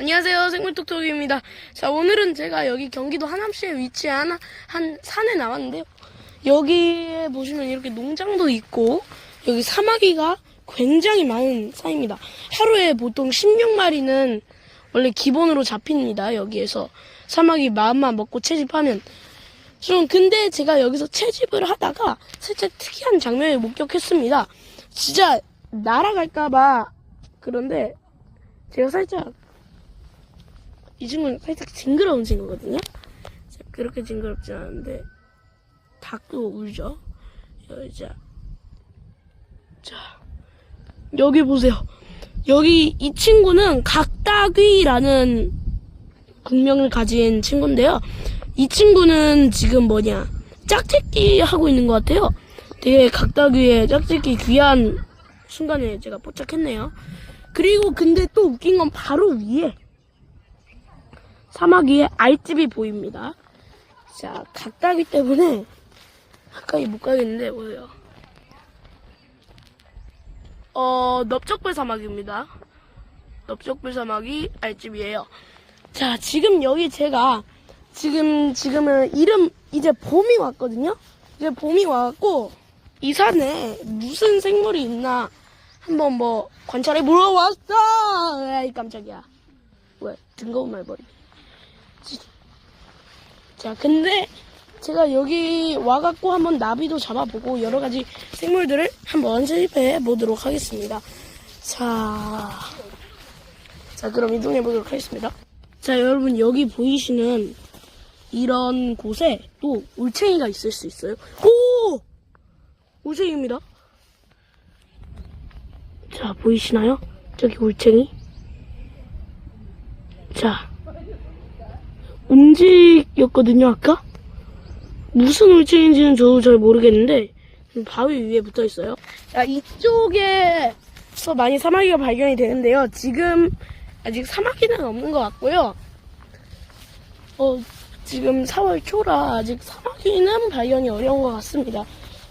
안녕하세요. 생물톡톡입니다. 자, 오늘은 제가 여기 경기도 하남시에 위치한 한 산에 나왔는데요. 여기에 보시면 이렇게 농장도 있고, 여기 사마귀가 굉장히 많은 산입니다. 하루에 보통 16마리는 원래 기본으로 잡힙니다. 여기에서. 사마귀 마음만 먹고 채집하면. 좀, 근데 제가 여기서 채집을 하다가 살짝 특이한 장면을 목격했습니다. 진짜 날아갈까봐. 그런데 제가 살짝 이 친구는 살짝 징그러운 친구거든요. 자, 그렇게 징그럽지 않은데 닭도 울죠. 여자. 자, 여기 보세요. 여기 이 친구는 각다귀라는 국명을 가진 친구인데요. 이 친구는 지금 뭐냐 짝짓기 하고 있는 것 같아요. 되게 각다귀의 짝짓기 귀한 순간에 제가 포착했네요. 그리고 근데 또 웃긴 건 바로 위에 사막 위에 알집이 보입니다. 자, 각다기 때문에 가까이 못 가겠는데 보세요. 어, 넓적불 사막입니다. 넓적불 사막이 알집이에요. 자, 지금 여기 제가 지금 지금은 이름 이제 봄이 왔거든요. 이제 봄이 왔고 이 산에 무슨 생물이 있나 한번 뭐 관찰해 왔어. 에이 깜짝이야. 왜 뜬금없는 말버리. 자, 근데 제가 여기 와갖고 한번 나비도 잡아보고 여러 가지 생물들을 한번 세입해 보도록 하겠습니다. 자, 자 그럼 이동해 보도록 하겠습니다. 자, 여러분 여기 보이시는 이런 곳에 또 울챙이가 있을 수 있어요. 오! 울챙이입니다. 자, 보이시나요? 저기 울챙이. 자, 움직였거든요, 아까? 무슨 울챙이인지는 저도 잘 모르겠는데, 바위 위에 붙어 있어요. 자, 이쪽에서 많이 사마귀가 발견이 되는데요. 지금, 아직 사마귀는 없는 것 같고요. 어, 지금 4월 초라 아직 사마귀는 발견이 어려운 것 같습니다.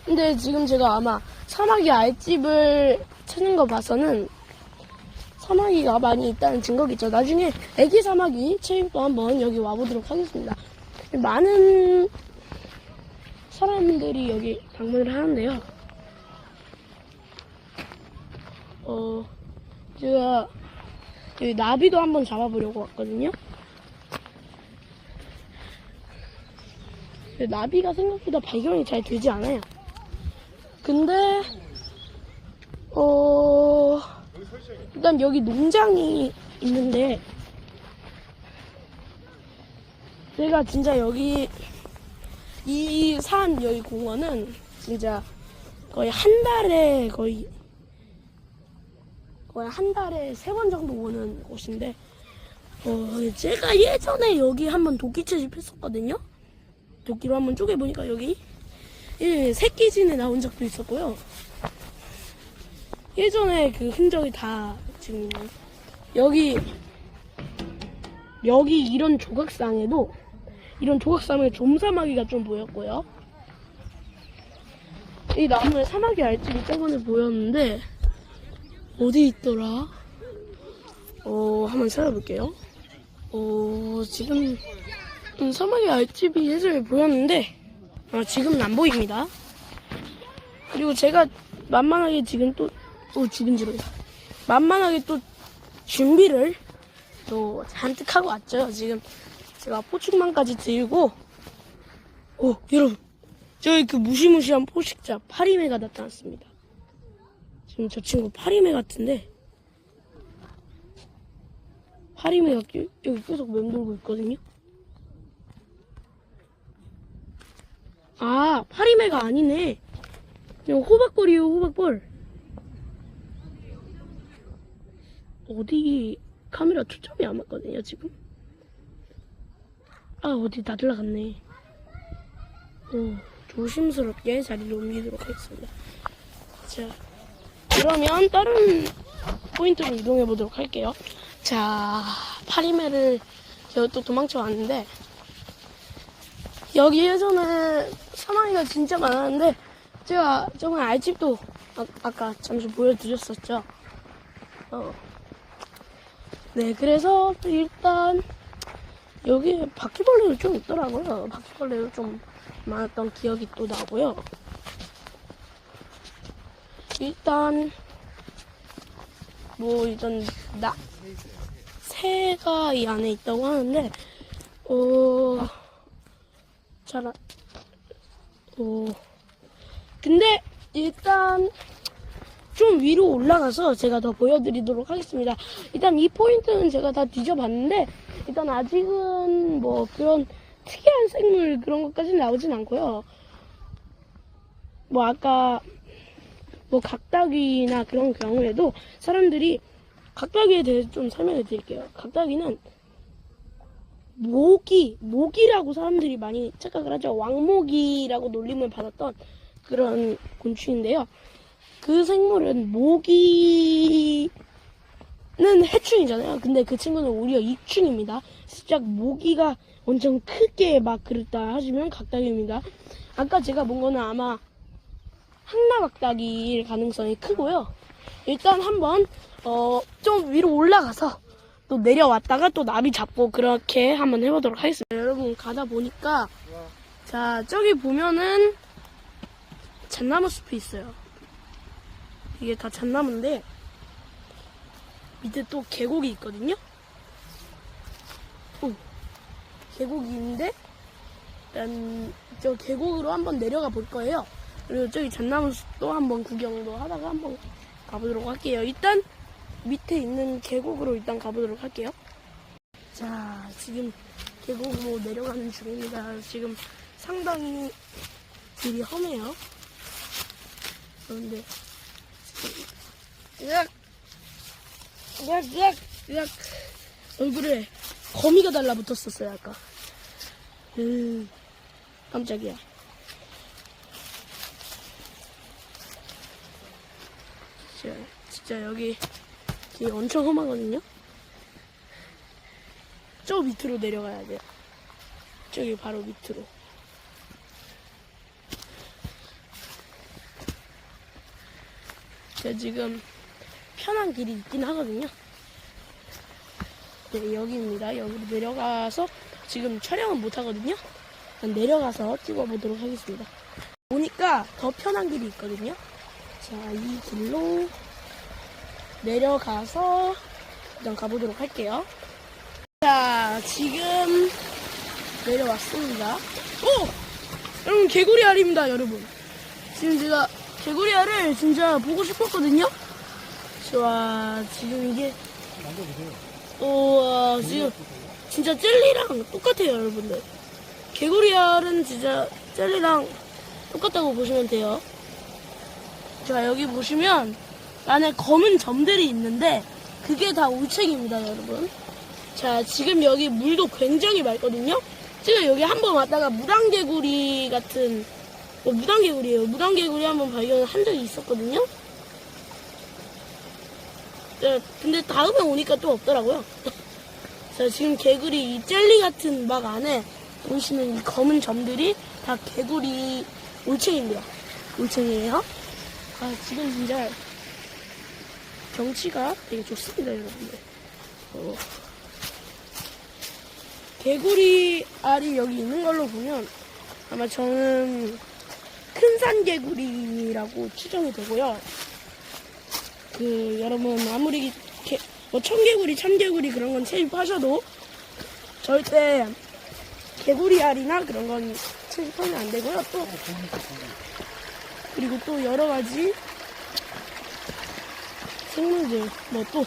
근데 지금 제가 아마 사마귀 알집을 찾는 거 봐서는 사마귀가 많이 있다는 증거겠죠. 나중에 애기 사마귀 체육도 한번 여기 와보도록 하겠습니다. 많은 사람들이 여기 방문을 하는데요. 어, 제가 여기 나비도 한번 잡아보려고 왔거든요. 나비가 생각보다 발견이 잘 되지 않아요. 근데 어 일단 여기 농장이 있는데 제가 진짜 여기 이 산 여기 공원은 진짜 거의 한 달에 거의 거의 한 달에 세 번 정도 오는 곳인데 어 제가 예전에 여기 한번 도끼 채집 했었거든요. 도끼로 한번 쪼개 보니까 여기 예, 새끼진에 나온 적도 있었고요. 예전에 그 흔적이 다 있네요. 여기 여기 이런 조각상에도 이런 조각상에 좀사마귀가 좀 보였고요. 이 나무에 사마귀 알집이 저번에 보였는데 어디 있더라? 어 한번 찾아볼게요. 어 지금 음, 사마귀 알집이 예전에 보였는데 아, 지금은 안 보입니다. 그리고 제가 만만하게 지금 또, 또 죽은 지로다. 만만하게 또 준비를 또 잔뜩 하고 왔죠. 지금 제가 포축망까지 들고, 오, 여러분. 저기 그 무시무시한 포식자 파리매가 나타났습니다. 지금 저 친구 파리매 같은데, 파리매가 여기 계속 맴돌고 있거든요. 아, 파리매가 아니네. 그냥 호박벌이에요, 호박벌. 어디 카메라 초점이 안 맞거든요, 지금. 아, 어디 나들나갔네. 어, 조심스럽게 자리를 옮기도록 하겠습니다. 자, 그러면 다른 포인트로 이동해 보도록 할게요. 자, 파리매를 제가 또 도망쳐 왔는데, 여기 예전에 사마귀가 진짜 많았는데 제가 저번에 알집도 아, 까 잠시 보여드렸었죠. 어. 네, 그래서 일단 여기 바퀴벌레도 좀 있더라고요. 바퀴벌레도 좀 많았던 기억이 또 나고요. 일단 뭐 일단 나 새가 이 안에 있다고 하는데 어 잘, 안- 어, 근데 일단 좀 위로 올라가서 제가 더 보여드리도록 하겠습니다. 일단 이 포인트는 제가 다 뒤져봤는데 일단 아직은 뭐 그런 특이한 생물 그런 것까지는 나오진 않고요. 뭐 아까 뭐 각다귀나 그런 경우에도 사람들이 각다귀에 대해서 좀 설명해 드릴게요. 각다귀는 모기, 모기라고 사람들이 많이 착각을 하죠. 왕모기라고 놀림을 받았던 그런 곤충인데요. 그 생물은 모기는 해충이잖아요. 근데 그 친구는 오히려 이충입니다. 진짜 모기가 엄청 크게 막 그랬다 하시면 각다기입니다. 아까 제가 본 거는 아마 항나각다기일 가능성이 크고요. 일단 한번 어, 좀 위로 올라가서 또 내려왔다가 또 나비 잡고 그렇게 한번 해보도록 하겠습니다. 여러분 가다 보니까 자 저기 보면은 잣나무 숲이 있어요. 이게 다 잣나무인데 밑에 또 계곡이 있거든요. 오, 계곡이 있는데 일단 저 계곡으로 한번 내려가 볼 거예요. 그리고 저기 잣나무 숲도 한번 구경도 하다가 한번 가보도록 할게요. 일단 밑에 있는 계곡으로 일단 가보도록 할게요. 자, 지금 계곡으로 내려가는 중입니다. 지금 상당히 길이 험해요. 그런데 으악 으악 으악 얼굴에 거미가 달라붙었었어요 아까. 음 깜짝이야. 진짜, 진짜 여기 길 엄청 험하거든요? 저 밑으로 내려가야 돼요. 저기 바로 밑으로 제가 지금 편한 길이 있긴 하거든요. 네, 여기입니다. 여기로 내려가서 지금 촬영은 못 하거든요. 내려가서 찍어보도록 하겠습니다. 보니까 더 편한 길이 있거든요. 자, 이 길로 내려가서 일단 가보도록 할게요. 자, 지금 내려왔습니다. 오! 여러분, 개구리 알입니다, 여러분. 지금 제가 개구리 알을 진짜 보고 싶었거든요. 좋아, 지금 이게, 우와, 지금 진짜 젤리랑 똑같아요, 여러분들. 개구리 알은 진짜 젤리랑 똑같다고 보시면 돼요. 자, 여기 보시면 안에 검은 점들이 있는데 그게 다 울챙입니다, 여러분. 자, 지금 여기 물도 굉장히 맑거든요. 지금 여기 한 번 왔다가 무당개구리 같은 어, 무당개구리예요. 무당개구리 한번 발견한 적이 있었거든요. 네, 근데 다음에 오니까 또 없더라고요. 자, 지금 개구리 이 젤리 같은 막 안에 보시는 이 검은 점들이 다 개구리 올챙입니다. 올챙이에요. 아, 지금 진짜 경치가 되게 좋습니다, 여러분들. 어. 개구리 알이 여기 있는 걸로 보면 아마 저는 큰 산 개구리라고 추정이 되고요. 그 여러분 아무리 개, 뭐 청개구리, 참개구리 그런 건 채집하셔도 절대 개구리 알이나 그런 건 채집하면 안 되고요. 또 그리고 또 여러 가지 생물들 뭐 또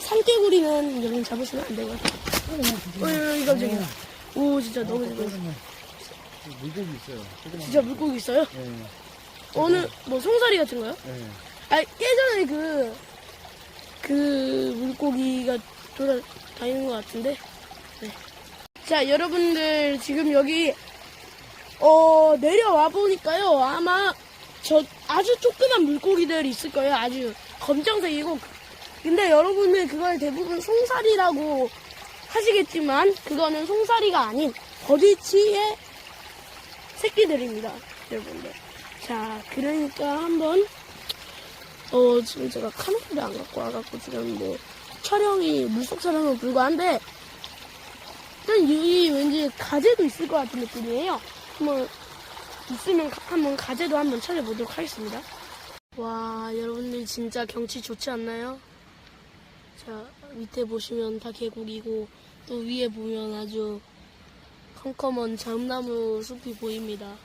산개구리는 여러분 잡으시면 안 되고요. 어, 이거 깜짝이야. 오 진짜 너무 좋아. 물고기 있어요. 조그만 진짜 물고기 있어요? 네. 어느 뭐 송사리 같은 거요? 네. 아 예전에 그, 그 물고기가 돌아다니는 것 같은데. 네. 자, 여러분들 지금 여기, 어, 내려와 보니까요. 아마 저 아주 조그만 물고기들이 있을 거예요. 아주 검정색이고. 근데 여러분들 그걸 대부분 송사리라고 하시겠지만, 그거는 송사리가 아닌 버디치의 새끼들입니다. 여러분들. 자, 그러니까 한번 어 지금 제가 카메라를 안 갖고 와갖고 지금 뭐 촬영이 물속 촬영은 불과한데 일단 여기 왠지 가재도 있을 것 같은 느낌이에요. 한번 있으면 가- 한번 가재도 한번 찾아보도록 하겠습니다. 와 여러분들 진짜 경치 좋지 않나요? 자 밑에 보시면 다 계곡이고 또 위에 보면 아주 컴컴한 잣나무 숲이 보입니다.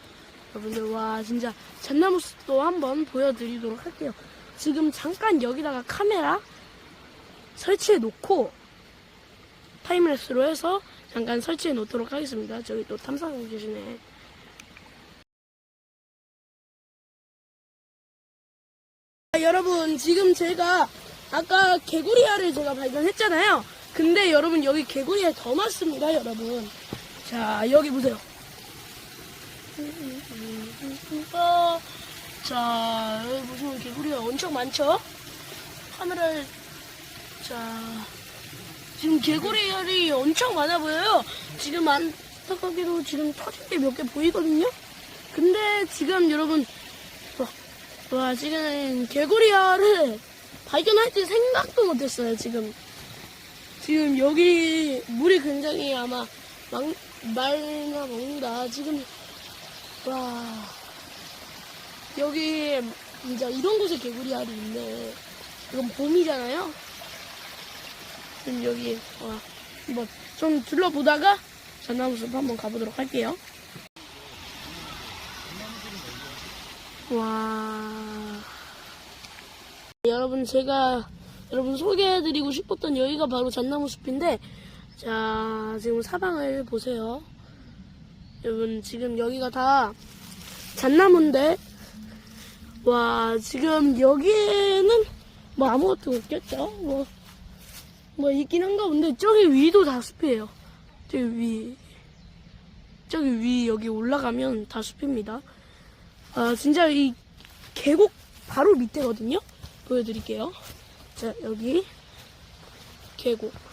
여러분들 와 진짜 잣나무 숲도 한번 보여드리도록 할게요. 지금 잠깐 여기다가 카메라 설치해 놓고 타임랩스로 해서 잠깐 설치해 놓도록 하겠습니다. 저기 또 탐사하고 계시네. 아, 여러분 지금 제가 아까 개구리알을 제가 발견했잖아요. 근데 여러분 여기 개구리알 더 많습니다, 여러분. 자 여기 보세요. 어, 자 여기 보시면 개구리알 엄청 많죠? 카메라를 자 지금 개구리알이 엄청 많아 보여요. 지금 안타깝게도 지금 터진 게 몇 개 보이거든요. 근데 지금 여러분 와, 와 지금 개구리알을 발견할지 생각도 못했어요. 지금 지금 여기 물이 굉장히 아마 막, 말나 먹는다. 지금 와 여기 진짜 이런 곳에 개구리 알이 있네. 이건 봄이잖아요. 지금 여기 와 한번 좀 둘러보다가 전나무숲 한번 가보도록 할게요. 와 여러분 제가 여러분 소개해드리고 싶었던 여기가 바로 잣나무 숲인데 자 지금 사방을 보세요. 여러분 지금 여기가 다 잣나무인데 와 지금 여기에는 뭐 아무것도 없겠죠? 뭐, 뭐 있긴 한가 본데 저기 위도 다 숲이에요. 저기 위 저기 위 여기 올라가면 다 숲입니다. 아 진짜 이 계곡 바로 밑에거든요. 보여드릴게요. 자 여기 계곡.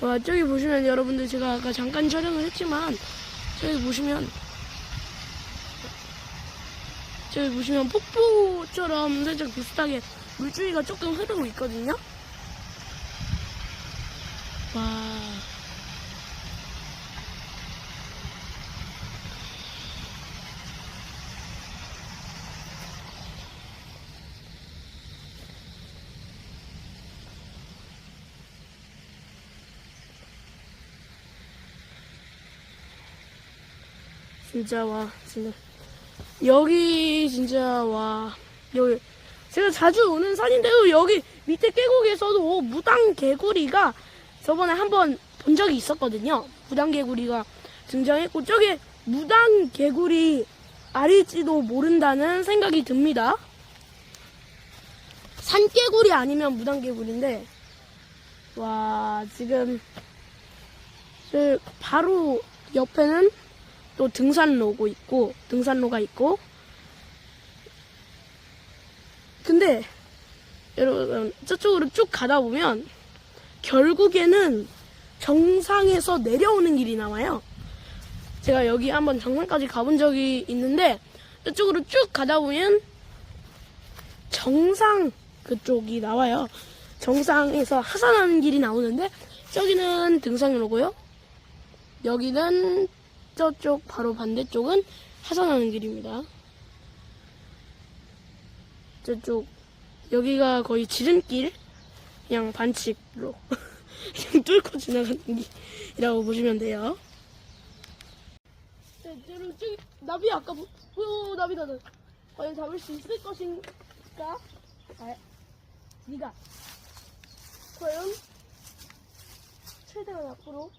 와 저기 보시면 여러분들 제가 아까 잠깐 촬영을 했지만 저기 보시면 저기 보시면 폭포처럼 살짝 비슷하게 물줄기가 조금 흐르고 있거든요. 진짜 와 진짜 여기 진짜 와 여기 제가 자주 오는 산인데도 여기 밑에 계곡에서도 무당 개구리가 저번에 한번 본 적이 있었거든요. 무당 개구리가 등장했고 저게 무당 개구리 알일지도 모른다는 생각이 듭니다. 산개구리 아니면 무당 개구리인데 와 지금 저 바로 옆에는 또 등산로고 있고 등산로가 있고 근데 여러분 저쪽으로 쭉 가다 보면 결국에는 정상에서 내려오는 길이 나와요. 제가 여기 한번 정상까지 가본 적이 있는데 저쪽으로 쭉 가다 보면 정상 그쪽이 나와요. 정상에서 하산하는 길이 나오는데 저기는 등산로고요. 여기는 저쪽 바로 반대쪽은 하산하는 길입니다. 저쪽 여기가 거의 지름길 그냥 반칙로 그냥 뚫고 지나가는 길이라고 보시면 돼요. 네, 여러분 저기 나비 아까 보, 오 나비다 나 과연 잡을 수 있을 것인가? 아, 네가 과연 최대한 앞으로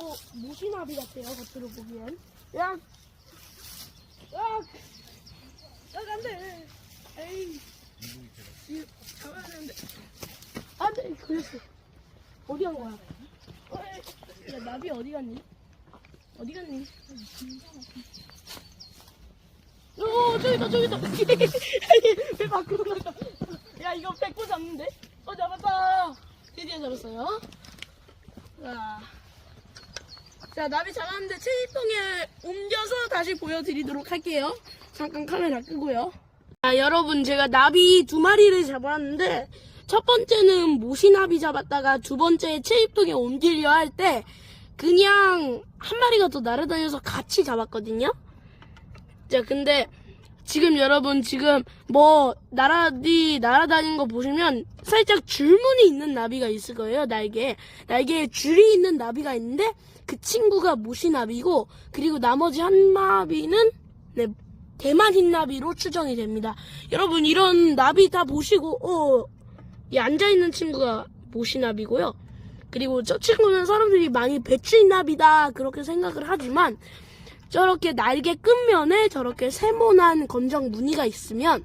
어, 모시나비 같아요, 겉으로 보기엔. 야! 야! 야, 안 돼! 에이. 잡아야 되는데. 안 돼! 걸렸어. 어디 간 거야? 어. 야, 나비 어디 갔니? 어디 갔니? 어, 저기다, 저기다! 왜 밖으로 나가? 야, 이거 뺏고 잡는데? 어, 잡았다! 드디어 잡았어요. 자. 자, 나비 잡았는데 체지통에 옮겨서 다시 보여드리도록 할게요. 잠깐 카메라 끄고요. 자, 여러분, 제가 나비 두 마리를 잡았는데, 첫 번째는 모시나비 잡았다가 두 번째 체입동에 옮기려 할 때 그냥 한 마리가 더 날아다녀서 같이 잡았거든요. 자, 근데 지금 여러분 지금 뭐 날아디 날아다니는 거 보시면 살짝 줄무늬 있는 나비가 있을 거예요. 날개 날개에 줄이 있는 나비가 있는데 그 친구가 모시나비고 그리고 나머지 한 마비는 네 대만 흰나비로 추정이 됩니다. 여러분 이런 나비 다 보시고 어, 이 앉아 있는 친구가 모시나비고요. 그리고 저 친구는 사람들이 많이 배추흰나비다 그렇게 생각을 하지만 저렇게 날개 끝면에 저렇게 세모난 검정 무늬가 있으면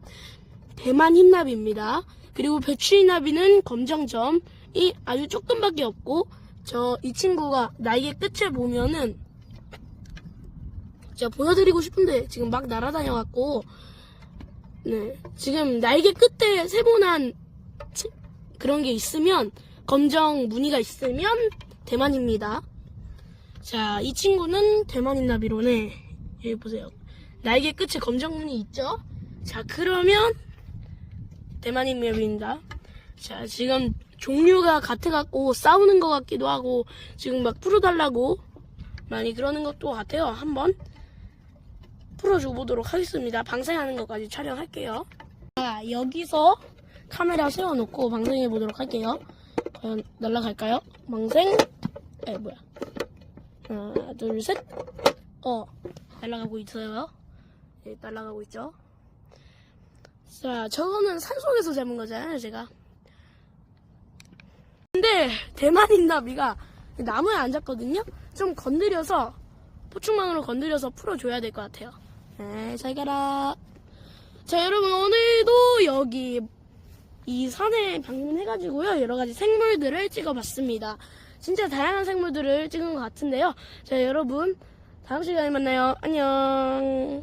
대만 흰나비입니다. 그리고 배추흰나비는 검정점이 아주 조금밖에 없고 저 이 친구가 날개 끝에 보면은 제가 보여드리고 싶은데 지금 막 날아다녀갖고 네 지금 날개 끝에 세모난 치- 그런 게 있으면 검정 무늬가 있으면 대만입니다. 자, 이 친구는 대만인 나비로네. 여기 보세요. 날개 끝에 검정 무늬 있죠? 자, 그러면 대만인 나비입니다. 자, 지금 종류가 같아갖고 싸우는 것 같기도 하고 지금 막 풀어달라고 많이 그러는 것도 같아요. 한번 풀어줘 보도록 하겠습니다. 방생하는 것까지 촬영할게요. 자, 여기서 카메라 세워놓고 방생해 보도록 할게요. 과연 날아갈까요? 방생. 에 뭐야? 하나, 둘, 셋. 어, 날아가고 있어요. 예, 날아가고 있죠. 자, 저거는 산속에서 잡은 거잖아요, 제가. 근데 대만인 나비가 나무에 앉았거든요. 좀 건드려서 포충망으로 건드려서 풀어줘야 될 것 같아요. 네, 잘 가라. 자, 여러분 오늘도 여기 이 산에 방문해가지고요 여러 가지 생물들을 찍어봤습니다. 진짜 다양한 생물들을 찍은 것 같은데요. 자, 여러분 다음 시간에 만나요. 안녕.